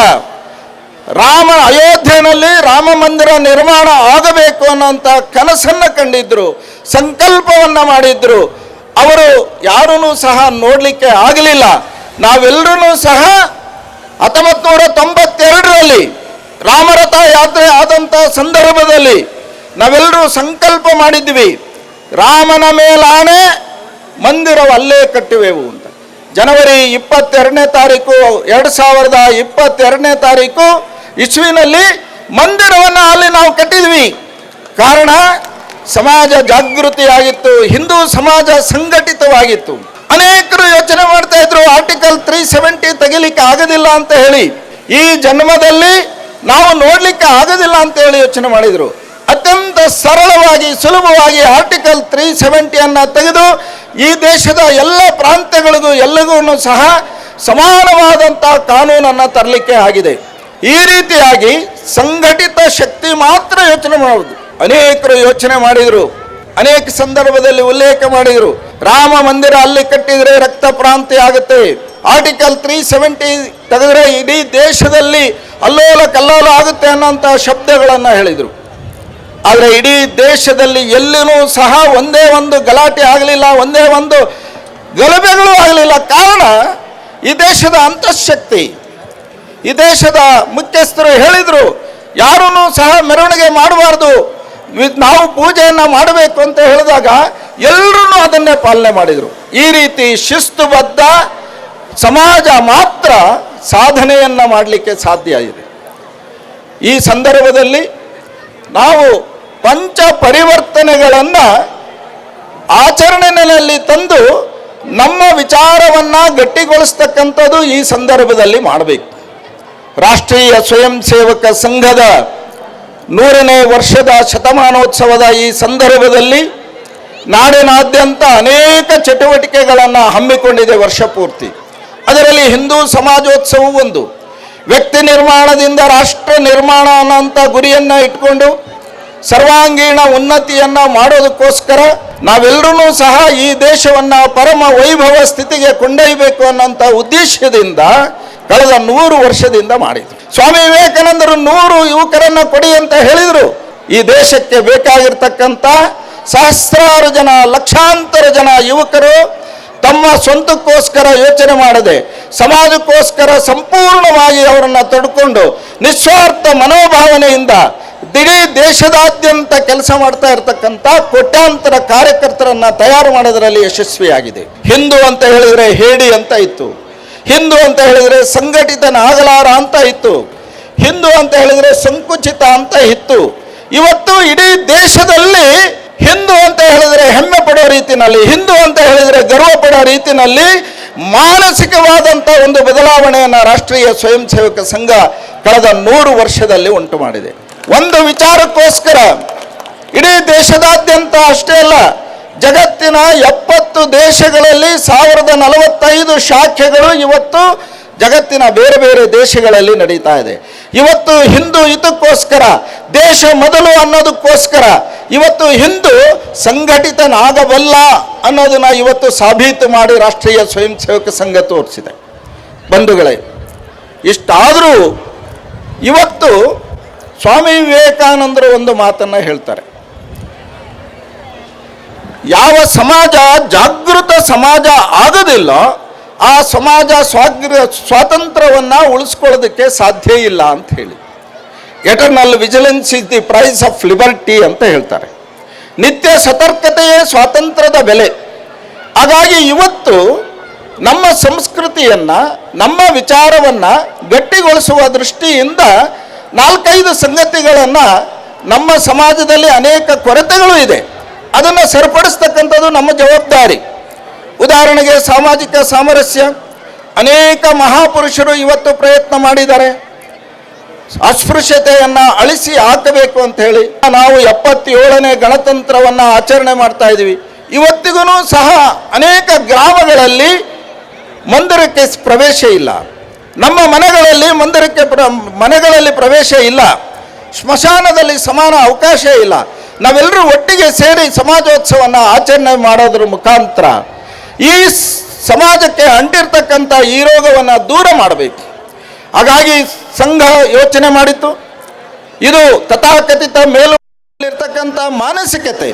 ರಾಮ ಅಯೋಧ್ಯೆಯಲ್ಲಿ ರಾಮ ಮಂದಿರ ನಿರ್ಮಾಣ ಆಗಬೇಕು ಅನ್ನೋಂಥ ಕನಸನ್ನು ಕಂಡಿದ್ರು, ಸಂಕಲ್ಪವನ್ನು ಮಾಡಿದ್ರು. ಅವರು ಯಾರೂ ಸಹ ನೋಡಲಿಕ್ಕೆ ಆಗಲಿಲ್ಲ. ನಾವೆಲ್ಲರೂ ಸಹ ಹತ್ತೊಂಬತ್ತು ನೂರ ತೊಂಬತ್ತೆರಡರಲ್ಲಿ ರಾಮರಥ ಯಾತ್ರೆ ಆದಂಥ ಸಂದರ್ಭದಲ್ಲಿ ನಾವೆಲ್ಲರೂ ಸಂಕಲ್ಪ ಮಾಡಿದ್ವಿ. ರಾಮನ ಮೇಲಾನೆ ಮಂದಿರವಲ್ಲೇ ಕಟ್ಟುವೆವು ಅಂತ. ಜನವರಿ ಇಪ್ಪತ್ತೆರಡನೇ ತಾರೀಕು, ಎರಡು ಸಾವಿರದ ಇಪ್ಪತ್ತೆರಡನೇ ತಾರೀಕು ಇಸ್ವಿನಲ್ಲಿ ಮಂದಿರವನ್ನು ಅಲ್ಲಿ ನಾವು ಕಟ್ಟಿದ್ವಿ. ಕಾರಣ ಸಮಾಜ ಜಾಗೃತಿಯಾಗಿತ್ತು, ಹಿಂದೂ ಸಮಾಜ ಸಂಘಟಿತವಾಗಿತ್ತು. ಅನೇಕರು ಯೋಚನೆ ಮಾಡ್ತಾ ಇದ್ರು, ಆರ್ಟಿಕಲ್ ತ್ರೀ ಸೆವೆಂಟಿ ತೆಗಿಲಿಕ್ಕೆ ಆಗೋದಿಲ್ಲ ಅಂತ ಹೇಳಿ. ಈ ಜನ್ಮದಲ್ಲಿ ನಾವು ನೋಡ್ಲಿಕ್ಕೆ ಆಗೋದಿಲ್ಲ ಅಂತ ಹೇಳಿ ಯೋಚನೆ ಮಾಡಿದ್ರು. ಅತ್ಯಂತ ಸರಳವಾಗಿ, ಸುಲಭವಾಗಿ ಆರ್ಟಿಕಲ್ ತ್ರೀ ಸೆವೆಂಟಿಯನ್ನು ತೆಗೆದು ಈ ದೇಶದ ಎಲ್ಲ ಪ್ರಾಂತ್ಯಗಳಿಗೂ ಎಲ್ಲಗೂ ಸಹ ಸಮಾನವಾದಂಥ ಕಾನೂನನ್ನು ತರಲಿಕ್ಕೆ ಆಗಿದೆ. ಈ ರೀತಿಯಾಗಿ ಸಂಘಟಿತ ಶಕ್ತಿ ಮಾತ್ರ ಯೋಚನೆ ಮಾಡುವುದು. ಅನೇಕರು ಯೋಚನೆ ಮಾಡಿದರು, ಅನೇಕ ಸಂದರ್ಭದಲ್ಲಿ ಉಲ್ಲೇಖ ಮಾಡಿದರು. ರಾಮ ಮಂದಿರ ಅಲ್ಲಿ ಕಟ್ಟಿದರೆ ರಕ್ತ ಪ್ರಾಂತಿ ಆಗುತ್ತೆ. ಆರ್ಟಿಕಲ್ ತ್ರೀ ಸೆವೆಂಟಿ ತೆಗೆದ್ರೆ ಇಡೀ ದೇಶದಲ್ಲಿ ಅಲ್ಲೋಲ ಕಲ್ಲೋಲ ಆಗುತ್ತೆ ಅನ್ನೋಂಥ ಶಬ್ದಗಳನ್ನು ಹೇಳಿದರು. ಆದರೆ ಇಡೀ ದೇಶದಲ್ಲಿ ಎಲ್ಲಿನೂ ಸಹ ಒಂದೇ ಒಂದು ಗಲಾಟೆ ಆಗಲಿಲ್ಲ, ಒಂದೇ ಒಂದು ಗಲಭೆಗಳು ಆಗಲಿಲ್ಲ. ಕಾರಣ, ಈ ದೇಶದ ಅಂತಃಶಕ್ತಿ. ಈ ದೇಶದ ಮುಖ್ಯಸ್ಥರು ಹೇಳಿದರು ಯಾರೂ ಸಹ ಮೆರವಣಿಗೆ ಮಾಡಬಾರ್ದು. ನಾವು ಪೂಜೆಯನ್ನು ಮಾಡಬೇಕು ಅಂತ ಹೇಳಿದಾಗ ಎಲ್ಲರೂ ಅದನ್ನೇ ಪಾಲನೆ ಮಾಡಿದರು. ಈ ರೀತಿ ಶಿಸ್ತುಬದ್ಧ ಸಮಾಜ ಮಾತ್ರ ಸಾಧನೆಯನ್ನು ಮಾಡಲಿಕ್ಕೆ ಸಾಧ್ಯ ಇದೆ. ಈ ಸಂದರ್ಭದಲ್ಲಿ ನಾವು ಪಂಚ ಪರಿವರ್ತನೆಗಳನ್ನು ಆಚರಣೆಯಲ್ಲಿ ತಂದು ನಮ್ಮ ವಿಚಾರವನ್ನು ಗಟ್ಟಿಗೊಳಿಸ್ತಕ್ಕಂಥದ್ದು ಈ ಸಂದರ್ಭದಲ್ಲಿ ಮಾಡಬೇಕು. ರಾಷ್ಟ್ರೀಯ ಸ್ವಯಂ ಸೇವಕ ಸಂಘದ ನೂರನೇ ವರ್ಷದ ಶತಮಾನೋತ್ಸವದ ಈ ಸಂದರ್ಭದಲ್ಲಿ ನಾಡಿನಾದ್ಯಂತ ಅನೇಕ ಚಟುವಟಿಕೆಗಳನ್ನು ಹಮ್ಮಿಕೊಂಡಿದೆ ವರ್ಷ ಪೂರ್ತಿ. ಅದರಲ್ಲಿ ಹಿಂದೂ ಸಮಾಜೋತ್ಸವ ಒಂದು. ವ್ಯಕ್ತಿ ನಿರ್ಮಾಣದಿಂದ ರಾಷ್ಟ್ರ ನಿರ್ಮಾಣ ಅನ್ನೋಂಥ ಗುರಿಯನ್ನು ಇಟ್ಕೊಂಡು ಸರ್ವಾಂಗೀಣ ಉನ್ನತಿಯನ್ನು ಮಾಡೋದಕ್ಕೋಸ್ಕರ ನಾವೆಲ್ಲರೂ ಸಹ ಈ ದೇಶವನ್ನ ಪರಮ ವೈಭವ ಸ್ಥಿತಿಗೆ ಕೊಂಡೊಯ್ಯಬೇಕು ಅನ್ನೋಂಥ ಉದ್ದೇಶದಿಂದ ಕಳೆದ ನೂರು ವರ್ಷದಿಂದ ಮಾಡಿದ್ರು. ಸ್ವಾಮಿ ವಿವೇಕಾನಂದರು ನೂರು ಯುವಕರನ್ನ ಕೊಡಿ ಅಂತ ಹೇಳಿದರು. ಈ ದೇಶಕ್ಕೆ ಬೇಕಾಗಿರ್ತಕ್ಕಂಥ ಸಹಸ್ರಾರು ಜನ, ಲಕ್ಷಾಂತರ ಜನ ಯುವಕರು ತಮ್ಮ ಸ್ವಂತಕ್ಕೋಸ್ಕರ ಯೋಚನೆ ಮಾಡದೆ, ಸಮಾಜಕ್ಕೋಸ್ಕರ ಸಂಪೂರ್ಣವಾಗಿ ಅವರನ್ನು ತಡ್ಕೊಂಡು ನಿಸ್ವಾರ್ಥ ಮನೋಭಾವನೆಯಿಂದ ಇಡೀ ದೇಶದಾದ್ಯಂತ ಕೆಲಸ ಮಾಡ್ತಾ ಇರತಕ್ಕಂಥ ಕೋಟ್ಯಾಂತರ ಕಾರ್ಯಕರ್ತರನ್ನ ತಯಾರು ಮಾಡೋದರಲ್ಲಿ ಯಶಸ್ವಿಯಾಗಿದೆ. ಹಿಂದೂ ಅಂತ ಹೇಳಿದರೆ ಹೇಡಿ ಅಂತ ಇತ್ತು. ಹಿಂದೂ ಅಂತ ಹೇಳಿದ್ರೆ ಸಂಘಟಿತನಾಗಲಾರ ಅಂತ ಇತ್ತು. ಹಿಂದೂ ಅಂತ ಹೇಳಿದ್ರೆ ಸಂಕುಚಿತ ಅಂತ ಇತ್ತು. ಇವತ್ತು ಇಡೀ ದೇಶದಲ್ಲಿ ಹಿಂದೂ ಅಂತ ಹೇಳಿದ್ರೆ ಹೆಮ್ಮೆ ಪಡೋ ರೀತಿನಲ್ಲಿ, ಹಿಂದೂ ಅಂತ ಹೇಳಿದ್ರೆ ಗರ್ವ ಪಡೋ ರೀತಿನಲ್ಲಿ ಮಾನಸಿಕವಾದಂಥ ಒಂದು ಬದಲಾವಣೆಯನ್ನು ರಾಷ್ಟ್ರೀಯ ಸ್ವಯಂ ಸೇವಕ ಸಂಘ ಕಳೆದ ನೂರು ವರ್ಷದಲ್ಲಿ ಉಂಟು ಮಾಡಿದೆ ಒಂದು ವಿಚಾರಕ್ಕೋಸ್ಕರ ಇಡೀ ದೇಶದಾದ್ಯಂತ ಅಷ್ಟೇ ಅಲ್ಲ ಜಗತ್ತಿನ ಎಪ್ಪತ್ತು ದೇಶಗಳಲ್ಲಿ ಸಾವಿರದ ನಲವತ್ತೈದು ಶಾಖೆಗಳು ಇವತ್ತು ಜಗತ್ತಿನ ಬೇರೆ ಬೇರೆ ದೇಶಗಳಲ್ಲಿ ನಡೀತಾ ಇದೆ. ಇವತ್ತು ಹಿಂದೂ ಇದಕ್ಕೋಸ್ಕರ, ದೇಶ ಮೊದಲು ಅನ್ನೋದಕ್ಕೋಸ್ಕರ, ಇವತ್ತು ಹಿಂದೂ ಸಂಘಟಿತನಾಗಬಲ್ಲ ಅನ್ನೋದನ್ನ ಇವತ್ತು ಸಾಬೀತು ಮಾಡಿ ರಾಷ್ಟ್ರೀಯ ಸ್ವಯಂ ಸೇವಕ ಸಂಘ ತೋರಿಸಿದೆ. ಬಂಧುಗಳೇ, ಇಷ್ಟಾದರೂ ಇವತ್ತು ಸ್ವಾಮಿ ವಿವೇಕಾನಂದರು ಒಂದು ಮಾತನ್ನು ಹೇಳ್ತಾರೆ. ಯಾವ ಸಮಾಜ ಜಾಗೃತ ಸಮಾಜ ಆಗೋದಿಲ್ಲ ಆ ಸಮಾಜ ಸ್ವಾಗ್ರ, ಸ್ವಾತಂತ್ರ್ಯವನ್ನು ಉಳಿಸ್ಕೊಳ್ಳೋದಕ್ಕೆ ಸಾಧ್ಯ ಇಲ್ಲ ಅಂತ ಹೇಳಿ. Eternal vigilance is the price of liberty ಅಂತ ಹೇಳ್ತಾರೆ. ನಿತ್ಯ ಸತರ್ಕತೆಯೇ ಸ್ವಾತಂತ್ರ್ಯದ ಬೆಲೆ. ಹಾಗಾಗಿ ಇವತ್ತು ನಮ್ಮ ಸಂಸ್ಕೃತಿಯನ್ನು, ನಮ್ಮ ವಿಚಾರವನ್ನು ಗಟ್ಟಿಗೊಳಿಸುವ ದೃಷ್ಟಿಯಿಂದ ನಾಲ್ಕೈದು ಸಂಗತಿಗಳನ್ನು ನಮ್ಮ ಸಮಾಜದಲ್ಲಿ ಅನೇಕ ಕೊರತೆಗಳು ಇದೆ. ಅದನ್ನು ಸರಿಪಡಿಸ್ತಕ್ಕಂಥದ್ದು ನಮ್ಮ ಜವಾಬ್ದಾರಿ. ಉದಾಹರಣೆಗೆ ಸಾಮಾಜಿಕ ಸಾಮರಸ್ಯ. ಅನೇಕ ಮಹಾಪುರುಷರು ಇವತ್ತು ಪ್ರಯತ್ನ ಮಾಡಿದ್ದಾರೆ. ಅಸ್ಪೃಶ್ಯತೆಯನ್ನು ಅಳಿಸಿ ಹಾಕಬೇಕು ಅಂತ ಹೇಳಿ ನಾವು ಎಪ್ಪತ್ತೇಳನೇ ಗಣತಂತ್ರವನ್ನು ಆಚರಣೆ ಮಾಡ್ತಾ ಇದ್ದೀವಿ. ಇವತ್ತಿಗೂ ಸಹ ಅನೇಕ ಗ್ರಾಮಗಳಲ್ಲಿ ಮಂದಿರಕ್ಕೆ ಪ್ರವೇಶ ಇಲ್ಲ. ನಮ್ಮ ಮನೆಗಳಲ್ಲಿ ಮಂದಿರಕ್ಕೆ ಮನೆಗಳಲ್ಲಿ ಪ್ರವೇಶ ಇಲ್ಲ. ಸ್ಮಶಾನದಲ್ಲಿ ಸಮಾನ ಅವಕಾಶ ಇಲ್ಲ. ನಾವೆಲ್ಲರೂ ಒಟ್ಟಿಗೆ ಸೇರಿ ಸಮಾಜೋತ್ಸವವನ್ನು ಆಚರಣೆ ಮಾಡೋದ್ರ ಮುಖಾಂತರ ಈ ಸಮಾಜಕ್ಕೆ ಅಂಟಿರ್ತಕ್ಕಂಥ ಈ ರೋಗವನ್ನು ದೂರ ಮಾಡಬೇಕು. ಹಾಗಾಗಿ ಸಂಘ ಯೋಚನೆ ಮಾಡಿತ್ತು ಇದು ತಥಾಕಥಿತ ಮೇಲು ಇರ್ತಕ್ಕಂಥ ಮಾನಸಿಕತೆ.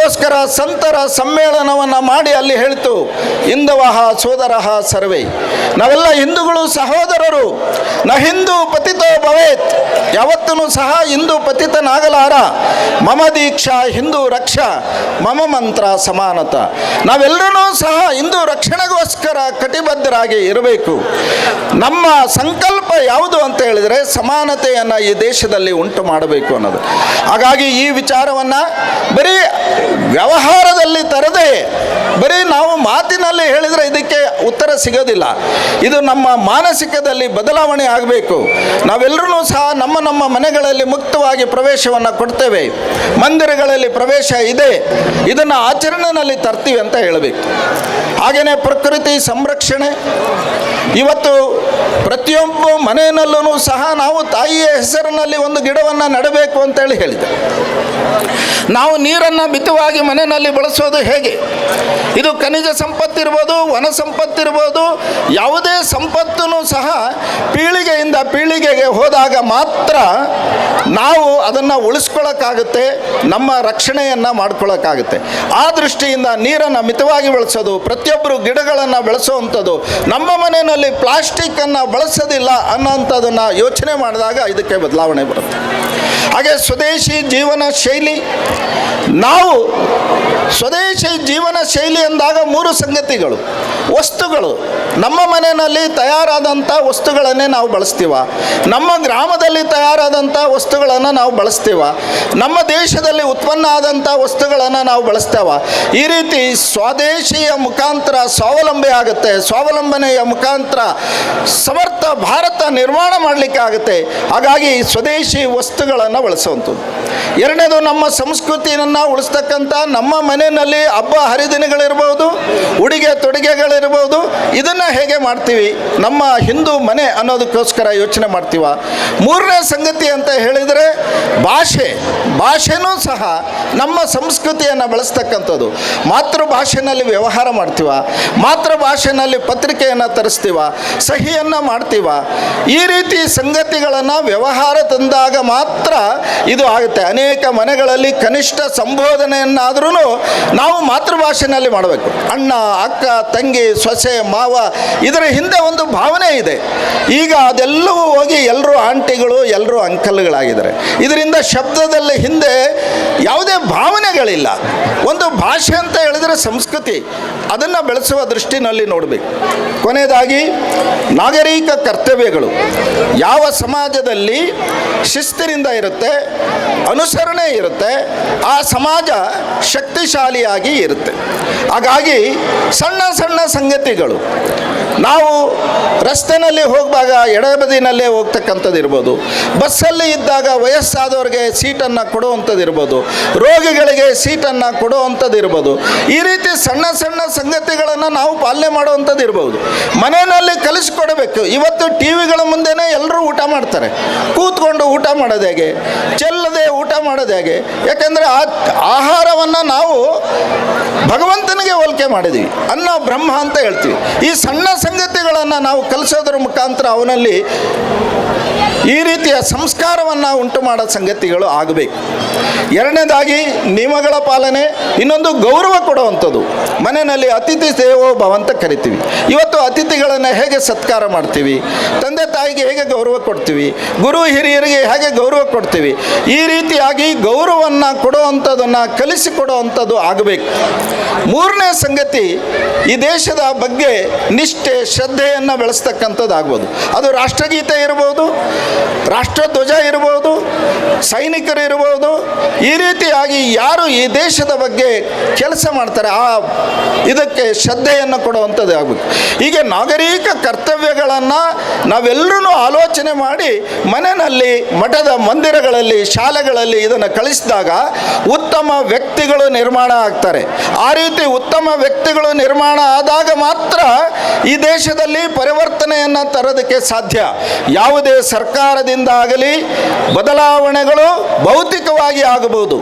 ಅದಕ್ಕೋಸ್ಕರ ಸಂತರ ಸಮ್ಮೇಳನವನ್ನು ಮಾಡಿ ಅಲ್ಲಿ ಹೇಳ್ತು ಹಿಂದವಹ ಸೋದರಹ ಸರ್ವೇ. ನಾವೆಲ್ಲ ಹಿಂದೂಗಳು ಸಹೋದರರು. ನ ಹಿಂದೂ ಪತಿತೋ ಭವೇತ್. ಯಾವತ್ತೂ ಸಹ ಹಿಂದೂ ಪತಿತನಾಗಲಾರ. ಮಮ ದೀಕ್ಷಾ ಹಿಂದೂ ರಕ್ಷ, ಮಮ ಮಂತ್ರ ಸಮಾನತ. ನಾವೆಲ್ಲರೂ ಸಹ ಹಿಂದೂ ರಕ್ಷಣೆಗೋಸ್ಕರ ಕಟಿಬದ್ಧರಾಗಿ ಇರಬೇಕು. ನಮ್ಮ ಸಂಕಲ್ಪ ಯಾವುದು ಅಂತ ಹೇಳಿದರೆ ಸಮಾನತೆಯನ್ನು ಈ ದೇಶದಲ್ಲಿ ಉಂಟು ಮಾಡಬೇಕು ಅನ್ನೋದು. ಹಾಗಾಗಿ ಈ ವಿಚಾರವನ್ನು ಬರೀ ವ್ಯವಹಾರದಲ್ಲಿ ತರದೆ ಬರೀ ನಾವು ಮಾತಿನಲ್ಲಿ ಹೇಳಿದರೆ ಇದಕ್ಕೆ ಉತ್ತರ ಸಿಗೋದಿಲ್ಲ. ಇದು ನಮ್ಮ ಮಾನಸಿಕದಲ್ಲಿ ಬದಲಾವಣೆ ಆಗಬೇಕು. ನಾವೆಲ್ಲರೂ ಸಹ ನಮ್ಮ ನಮ್ಮ ಮನೆಗಳಲ್ಲಿ ಮುಕ್ತವಾಗಿ ಪ್ರವೇಶವನ್ನು ಕೊಡ್ತೇವೆ. ಮಂದಿರಗಳಲ್ಲಿ ಪ್ರವೇಶ ಇದೆ. ಇದನ್ನು ಆಚರಣೆಯಲ್ಲಿ ತರ್ತೀವಿ ಅಂತ ಹೇಳಬೇಕು. ಹಾಗೆಯೇ ಪ್ರಕೃತಿ ಸಂರಕ್ಷಣೆ. ಇವತ್ತು ಪ್ರತಿಯೊಬ್ಬ ಮನೆಯಲ್ಲೂ ಸಹ ನಾವು ತಾಯಿಯ ಹೆಸರಿನಲ್ಲಿ ಒಂದು ಗಿಡವನ್ನು ನೆಡಬೇಕು ಅಂತೇಳಿ ಹೇಳಿದೆ. ನಾವು ನೀರನ್ನು ಮಿತವಾಗಿ ಮನೆಯಲ್ಲಿ ಬಳಸೋದು ಹೇಗೆ? ಇದು ಖನಿಜ ಸಂಪತ್ತಿರ್ಬೋದು, ವನ ಸಂಪತ್ತಿರ್ಬೋದು, ಯಾವುದೇ ಸಂಪತ್ತೂ ಸಹ ಪೀಳಿಗೆಯಿಂದ ಪೀಳಿಗೆಗೆ ಹೋದಾಗ ಮಾತ್ರ ನಾವು ಅದನ್ನು ಉಳಿಸ್ಕೊಳ್ಳೋಕ್ಕಾಗುತ್ತೆ ನಮ್ಮ ರಕ್ಷಣೆಯನ್ನು ಮಾಡ್ಕೊಳ್ಳೋಕ್ಕಾಗುತ್ತೆ ಆ ದೃಷ್ಟಿಯಿಂದ ನೀರನ್ನು ಮಿತವಾಗಿ ಬಳಸೋದು ಪ್ರತಿಯೊಬ್ಬರು ಗಿಡಗಳನ್ನು ಬೆಳೆಸೋವಂಥದ್ದು ನಮ್ಮ ಮನೆಯಲ್ಲಿ ಪ್ಲಾಸ್ಟಿಕ್ಕನ್ನು ಬಳಸೋದಿಲ್ಲ ಅನ್ನೋಂಥದ್ದನ್ನು ಯೋಚನೆ ಮಾಡಿದಾಗ ಇದಕ್ಕೆ ಬದಲಾವಣೆ ಬರುತ್ತೆ. ಹಾಗೆ ಸ್ವದೇಶಿ ಜೀವನ ಶೈಲಿ, ನಾವು ಸ್ವದೇಶಿ ಜೀವನ ಶೈಲಿ ಎಂದಾಗ ಮೂರು ಸಂಗತಿಗಳು. ವಸ್ತುಗಳು. ನಮ್ಮ ಮನೆಯಲ್ಲಿ ತಯಾರಾದಂಥ ವಸ್ತುಗಳನ್ನೇ ನಾವು ಬಳಸ್ತೀವ. ನಮ್ಮ ಗ್ರಾಮದಲ್ಲಿ ತಯಾರಾದಂಥ ವಸ್ತುಗಳನ್ನು ನಾವು ಬಳಸ್ತೀವ. ನಮ್ಮ ದೇಶದಲ್ಲಿ ಉತ್ಪನ್ನ ಆದಂಥ ವಸ್ತುಗಳನ್ನು ನಾವು ಬಳಸ್ತೇವ. ಈ ರೀತಿ ಸ್ವದೇಶಿಯ ಮುಖಾಂತರ ಸ್ವಾವಲಂಬಿ ಆಗುತ್ತೆ. ಸ್ವಾವಲಂಬನೆಯ ಮುಖಾಂತರ ಸಮರ್ಥ ಭಾರತ ನಿರ್ಮಾಣ ಮಾಡಲಿಕ್ಕೆ ಆಗುತ್ತೆ. ಹಾಗಾಗಿ ಸ್ವದೇಶಿ ವಸ್ತುಗಳನ್ನು ಬಳಸುವಂಥದ್ದು. ಎರಡನೇದು ನಮ್ಮ ಸಂಸ್ಕೃತಿಯನ್ನು ಉಳಿಸ್ ಬಳಸ್ತಕ್ಕಂಥ ನಮ್ಮ ಮನೆಯಲ್ಲಿ ಹಬ್ಬ ಹರಿದಿನಗಳಿರ್ಬೋದು, ಉಡುಗೆ ತೊಡುಗೆಗಳಿರ್ಬೋದು, ಇದನ್ನು ಹೇಗೆ ಮಾಡ್ತೀವಿ, ನಮ್ಮ ಹಿಂದೂ ಮನೆ ಅನ್ನೋದಕ್ಕೋಸ್ಕರ ಯೋಚನೆ ಮಾಡ್ತೀವ. ಮೂರನೇ ಸಂಗತಿ ಅಂತ ಹೇಳಿದರೆ, ಭಾಷೆ, ಭಾಷೆನೂ ಸಹ ನಮ್ಮ ಸಂಸ್ಕೃತಿಯನ್ನು ಬಳಸ್ತಕ್ಕಂಥದ್ದು. ಮಾತೃಭಾಷೆನಲ್ಲಿ ವ್ಯವಹಾರ ಮಾಡ್ತೀವ, ಮಾತೃಭಾಷೆನಲ್ಲಿ ಪತ್ರಿಕೆಯನ್ನು ತರಿಸ್ತೀವ, ಸಹಿಯನ್ನು ಮಾಡ್ತೀವ. ಈ ರೀತಿ ಸಂಗತಿಗಳನ್ನು ವ್ಯವಹಾರ ತಂದಾಗ ಮಾತ್ರ ಇದು ಆಗುತ್ತೆ. ಅನೇಕ ಮನೆಗಳಲ್ಲಿ ಕನಿಷ್ಠ ಸಂಬೋಧನೆಯನ್ನಾದ್ರೂ ನಾವು ಮಾತೃಭಾಷೆಯಲ್ಲಿ ಮಾಡಬೇಕು. ಅಣ್ಣ, ಅಕ್ಕ, ತಂಗಿ, ಸೊಸೆ, ಮಾವ, ಇದರ ಹಿಂದೆ ಒಂದು ಭಾವನೆ ಇದೆ. ಈಗ ಅದೆಲ್ಲವೂ ಹೋಗಿ ಎಲ್ಲರೂ ಆಂಟಿಗಳು ಎಲ್ಲರೂ ಅಂಕಲ್ಗಳಾಗಿದ್ದಾರೆ. ಇದರಿಂದ ಶಬ್ದದಲ್ಲಿ ಹಿಂದೆ ಯಾವುದೇ ಭಾವನೆಗಳಿಲ್ಲ. ಒಂದು ಭಾಷೆ ಅಂತ ಹೇಳಿದರೆ ಸಂಸ್ಕೃತಿ. ಅದನ್ನು ಬೆಳೆಸುವ ದೃಷ್ಟಿನಲ್ಲಿ ನೋಡಬೇಕು. ಕೊನೆಯದಾಗಿ, ನಾಗರಿಕ ಕರ್ತವ್ಯಗಳು. ಯಾವ ಸಮಾಜದಲ್ಲಿ ಶಿಸ್ತಿನಿಂದ ಇರುತ್ತೆ, ಅನುಸರಣೆ ಇರುತ್ತೆ, ಆ ಸಮಾಜ ಶಕ್ತಿಶಾಲಿಯಾಗಿ ಇರುತ್ತೆ. ಹಾಗಾಗಿ ಸಣ್ಣ ಸಣ್ಣ ಸಂಗತಿಗಳು. ನಾವು ರಸ್ತೆನಲ್ಲಿ ಹೋಗುವಾಗ ಎಡಬದಿನಲ್ಲೇ ಹೋಗ್ತಕ್ಕಂಥದ್ದು ಇರ್ಬೋದು. ಬಸ್ಸಲ್ಲಿ ಇದ್ದಾಗ ವಯಸ್ಸಾದವ್ರಿಗೆ ಸೀಟನ್ನು ಕೊಡುವಂಥದ್ದು ಇರ್ಬೋದು. ರೋಗಿಗಳಿಗೆ ಸೀಟನ್ನು ಕೊಡುವಂಥದ್ದು ಇರ್ಬೋದು. ಈ ರೀತಿ ಸಣ್ಣ ಸಣ್ಣ ಸಂಗತಿಗಳನ್ನು ನಾವು ಪಾಲನೆ ಮಾಡುವಂಥದ್ದು ಇರ್ಬೋದು. ಮನೆಯಲ್ಲಿ ಕಲಿಸ್ಕೊಡಬೇಕು. ಇವತ್ತು ಟಿ ವಿಗಳ ಮುಂದೆನೇ ಎಲ್ಲರೂ ಊಟ ಮಾಡ್ತಾರೆ. ಕೂತ್ಕೊಂಡು ಊಟ ಮಾಡೋದು ಹೇಗೆ? ಚೆಲ್ಲದೆ ಊಟ ಮಾಡೋದು ಹೇಗೆ? ಯಾಕೆಂದರೆ ಆ ಆಹಾರವನ್ನು ನಾವು ಭಗವಂತನಿಗೆ ಹೋಲಿಕೆ ಮಾಡಿದ್ವಿ. ಅನ್ನ ಬ್ರಹ್ಮ ಅಂತ ಹೇಳ್ತೀವಿ. ಈ ಸಣ್ಣ ಸಂಗತಿಗಳನ್ನು ನಾವು ಕಲಿಸೋದ್ರ ಮುಖಾಂತರ ಅವನಲ್ಲಿ ಈ ರೀತಿಯ ಸಂಸ್ಕಾರವನ್ನು ಉಂಟು ಮಾಡೋ ಸಂಗತಿಗಳು ಆಗಬೇಕು. ಎರಡನೇದಾಗಿ ನಿಯಮಗಳ ಪಾಲನೆ, ಇನ್ನೊಂದು ಗೌರವ ಕೊಡುವಂಥದ್ದು. ಮನೆಯಲ್ಲಿ ಅತಿಥಿ ಸೇವೋ ಭವಂತ ಕರಿತೀವಿ. ಇವತ್ತು ಅತಿಥಿಗಳನ್ನು ಹೇಗೆ ಸತ್ಕಾರ ಮಾಡ್ತೀವಿ? ತಂದೆ ತಾಯಿಗೆ ಹೇಗೆ ಗೌರವ ಕೊಡ್ತೀವಿ? ಗುರು ಹಿರಿಯರಿಗೆ ಹೇಗೆ ಗೌರವ ಕೊಡ್ತೀವಿ? ಈ ರೀತಿಯಾಗಿ ಗೌರವವನ್ನು ಕೊಡುವಂಥದ್ದನ್ನು ಕಲಿಸಿಕೊಡುವಂಥದ್ದು ಆಗಬೇಕು. ಮೂರನೇ ಸಂಗತಿ, ಈ ದೇಶದ ಬಗ್ಗೆ ನಿಷ್ಠೆ, ಶ್ರದ್ಧೆಯನ್ನು ಬೆಳೆಸ್ತಕ್ಕಂಥದ್ದು ಆಗ್ಬೋದು ಅದು ರಾಷ್ಟ್ರಗೀತೆ ಇರ್ಬೋದು, ರಾಷ್ಟ್ರಧ್ವಜ ಇರ್ಬೋದು, ಸೈನಿಕರು ಇರ್ಬೋದು, ಈ ರೀತಿಯಾಗಿ ಯಾರು ಈ ದೇಶದ ಬಗ್ಗೆ ಕೆಲಸ ಮಾಡ್ತಾರೆ, ಆ ಇದಕ್ಕೆ ಶ್ರದ್ಧೆಯನ್ನು ಕೊಡುವಂಥದ್ದು ಆಗಬೇಕು ಹೀಗೆ ನಾಗರಿಕ ಕರ್ತವ್ಯಗಳನ್ನು ನಾವೆಲ್ಲರೂ ಆಲೋಚನೆ ಮಾಡಿ ಮನೆಯಲ್ಲಿ ಮಠದ ಮಂದಿರಗಳಲ್ಲಿ ಶಾಲೆಗಳಲ್ಲಿ ಇದನ್ನು ಕಳಿಸಿದಾಗ ಉತ್ತಮ ವ್ಯಕ್ತಿಗಳು ನಿರ್ಮಾಣ ಆಗ್ತಾರೆ. ಆ ರೀತಿ ಉತ್ತಮ ವ್ಯಕ್ತಿಗಳು ನಿರ್ಮಾಣ ಆದಾಗ ಮಾತ್ರ ಈ ದೇಶದಲ್ಲಿ ಪರಿವರ್ತನೆಯನ್ನು ತರೋದಕ್ಕೆ ಸಾಧ್ಯ. ಯಾವುದೇ ಸರ್ಕಾರದಿಂದ ಆಗಲಿ ಬದಲಾವಣೆಗಳು ಭೌತಿಕವಾಗಿ ಆಗಬಹುದು.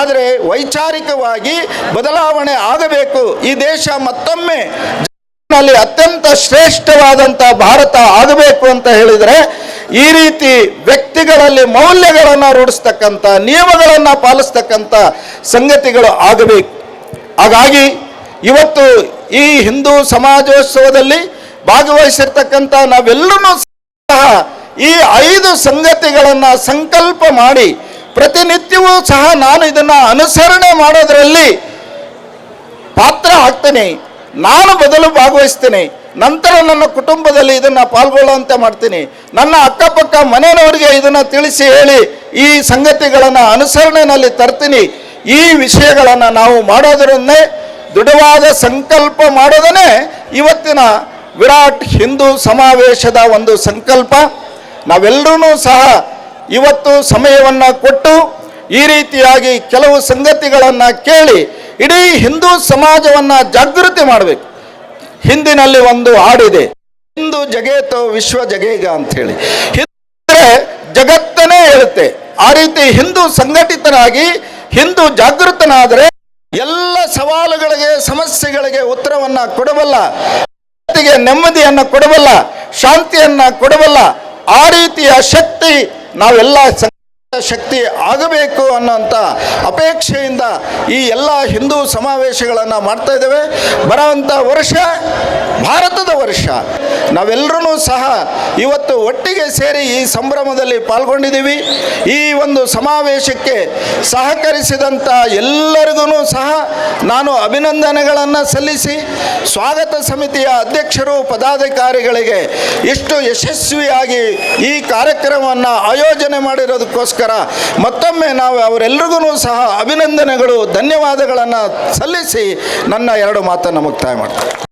ಆದರೆ ವೈಚಾರಿಕವಾಗಿ ಬದಲಾವಣೆ ಆಗಬೇಕು. ಈ ದೇಶ ಮತ್ತೊಮ್ಮೆ ನಲ್ಲಿ ಅತ್ಯಂತ ಶ್ರೇಷ್ಠವಾದಂಥ ಭಾರತ ಆಗಬೇಕು ಅಂತ ಹೇಳಿದರೆ ಈ ರೀತಿ ವ್ಯಕ್ತಿಗಳಲ್ಲಿ ಮೌಲ್ಯಗಳನ್ನು ರೂಢಿಸ್ತಕ್ಕಂಥ, ನಿಯಮಗಳನ್ನು ಪಾಲಿಸ್ತಕ್ಕಂಥ ಸಂಗತಿಗಳು ಆಗಬೇಕು. ಹಾಗಾಗಿ ಇವತ್ತು ಈ ಹಿಂದೂ ಸಮಾಜೋತ್ಸವದಲ್ಲಿ ಭಾಗವಹಿಸಿರ್ತಕ್ಕಂಥ ನಾವೆಲ್ಲರೂ ಸಹ ಈ ಐದು ಸಂಗತಿಗಳನ್ನು ಸಂಕಲ್ಪ ಮಾಡಿ ಪ್ರತಿನಿತ್ಯವೂ ಸಹ ನಾನು ಇದನ್ನು ಅನುಸರಣೆ ಮಾಡೋದರಲ್ಲಿ ಪಾತ್ರ ಆಗ್ತೇನೆ. ನಾನು ಬದಲು ಭಾಗವಹಿಸ್ತೇನೆ. ನಂತರ ನನ್ನ ಕುಟುಂಬದಲ್ಲಿ ಇದನ್ನು ಪಾಲ್ಗೊಳ್ಳುವಂತೆ ಮಾಡ್ತೀನಿ. ನನ್ನ ಅಕ್ಕಪಕ್ಕ ಮನೆಯವರಿಗೆ ಇದನ್ನು ತಿಳಿಸಿ ಹೇಳಿ ಈ ಸಂಗತಿಗಳನ್ನು ಅನುಸರಣೆಯಲ್ಲಿ ತರ್ತೀನಿ. ಈ ವಿಷಯಗಳನ್ನು ನಾವು ಮಾಡೋದರನ್ನೇ ದೃಢವಾದ ಸಂಕಲ್ಪ ಮಾಡೋದನ್ನೇ ಇವತ್ತಿನ ವಿರಾಟ್ ಹಿಂದೂ ಸಮಾವೇಶದ ಒಂದು ಸಂಕಲ್ಪ. ನಾವೆಲ್ಲರೂ ಸಹ ಇವತ್ತು ಸಮಯವನ್ನು ಕೊಟ್ಟು ಈ ರೀತಿಯಾಗಿ ಕೆಲವು ಸಂಗತಿಗಳನ್ನು ಕೇಳಿ ಇಡೀ ಹಿಂದೂ ಸಮಾಜವನ್ನು ಜಾಗೃತಿ ಮಾಡಬೇಕು. ಹಿಂದಿನಲ್ಲಿ ಒಂದು ಹಾಡಿದೆ, ಹಿಂದೂ ಜಗೇತೋ ವಿಶ್ವ ಜಗೇಗ ಅಂಥೇಳಿ ಹಿಂದೆ ಜಗತ್ತನೇ ಹೇಳುತ್ತೆ. ಆ ರೀತಿ ಹಿಂದೂ ಸಂಘಟಿತನಾಗಿ, ಹಿಂದೂ ಜಾಗೃತನಾದರೆ ಎಲ್ಲ ಸವಾಲುಗಳಿಗೆ, ಸಮಸ್ಯೆಗಳಿಗೆ ಉತ್ತರವನ್ನು ಕೊಡಬಲ್ಲ, ಜಗತ್ತಿಗೆ ನೆಮ್ಮದಿಯನ್ನು ಕೊಡಬಲ್ಲ, ಶಾಂತಿಯನ್ನು ಕೊಡಬಲ್ಲ, ಆ ರೀತಿಯ ಶಕ್ತಿ ನಾವೆಲ್ಲ ಶಕ್ತಿ ಆಗಬೇಕು ಅನ್ನೋಂಥ ಅಪೇಕ್ಷೆಯಿಂದ ಈ ಎಲ್ಲ ಹಿಂದೂ ಸಮಾವೇಶಗಳನ್ನು ಮಾಡ್ತಾ ಇದ್ದೇವೆ. ಬರೋವಂಥ ವರ್ಷ ಭಾರತದ ವರ್ಷ. ನಾವೆಲ್ಲರೂ ಸಹ ಇವತ್ತು ಒಟ್ಟಿಗೆ ಸೇರಿ ಈ ಸಂಭ್ರಮದಲ್ಲಿ ಪಾಲ್ಗೊಂಡಿದ್ದೀವಿ. ಈ ಒಂದು ಸಮಾವೇಶಕ್ಕೆ ಸಹಕರಿಸಿದಂಥ ಎಲ್ಲರಿಗೂ ಸಹ ನಾನು ಅಭಿನಂದನೆಗಳನ್ನು ಸಲ್ಲಿಸಿ, ಸ್ವಾಗತ ಸಮಿತಿಯ ಅಧ್ಯಕ್ಷರು, ಪದಾಧಿಕಾರಿಗಳಿಗೆ ಇಷ್ಟು ಯಶಸ್ವಿಯಾಗಿ ಈ ಕಾರ್ಯಕ್ರಮವನ್ನು ಆಯೋಜನೆ ಮಾಡಿರೋದಕ್ಕೋಸ್ಕರ ಮತ್ತೊಮ್ಮೆ ನಾವು ಅವರೆಲ್ಲರಿಗೂ ಸಹ ಅಭಿನಂದನೆಗಳು ಧನ್ಯವಾದಗಳನ್ನು ಸಲ್ಲಿಸಿ ನನ್ನ ಎರಡು ಮಾತನ್ನು ಮುಕ್ತಾಯ ಮಾಡ್ತೀನಿ